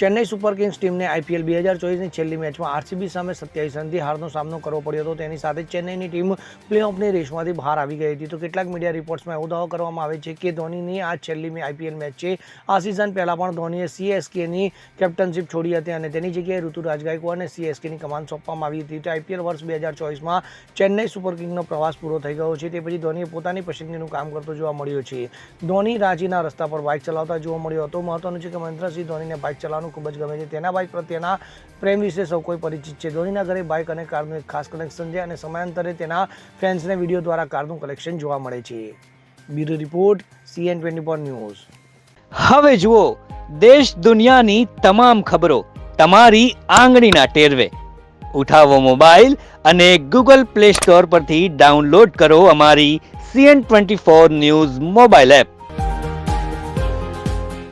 Chennai Super Kings ટીમને IPL બે હજાર ચોવીસની છેલ્લી મેચમાં આરસીબી સામે સત્યાવીસ રનથી હારનો સામનો કરવો પડ્યો હતો. તેની સાથે ચેન્નઈની ટીમ પ્લેઓફની રેસમાંથી બહાર આવી ગઈ હતી. તો કેટલાક મીડિયા રિપોર્ટ્સમાં એવો દાવો કરવામાં આવે છે કે ધોનીની આ છેલ્લી આઈપીએલ મેચ છે. આ સિઝન પહેલાં પણ ધોનીએ સીએસકેની કેપ્ટનશીપ છોડી હતી અને તેની જગ્યાએ ઋતુરાજ ગાયકવાડને સીએસકેની કમાન સોંપવામાં આવી હતી. તો આઈપીએલ વર્ષ બે હજાર ચોવીસમાં ચેન્નઈ સુપર કિંગનો પ્રવાસ પૂરો થઈ ગયો છે. તે પછી ધોનીએ પોતાની પસંદગીનું કામ કરતો જોવા મળ્યો છે. ધોની રાંચીના રસ્તા પર બાઇક ચલાવતા જોવા મળ્યો હતો. મહત્વનું છે કે મહેન્દ્રસિંહ ધોનીને બાઇક ચલાવવાનું ખૂબ જ ગમે છે. તેના બાઇક પ્રત્યેના પ્રેમ વિશે સૌ કોઈ પરિચિત છે. ધોનીના ઘરે બાઇક અને કારનું એક ખાસ કનેક્શન છે અને સમયાંતરે તેના ફેન્સને વીડિયો દ્વારા કારનું કલેક્શન જોવા મળે છે. Bureau report, CN twenty four news. હવે જુઓ, દેશ દુનિયાની તમામ ખબરો તમારી આંગળીના ટેરવે. ઉઠાવો મોબાઈલ અને ગૂગલ પ્લે સ્ટોર પરથી ડાઉનલોડ કરો અમારી CN twenty four news mobile app.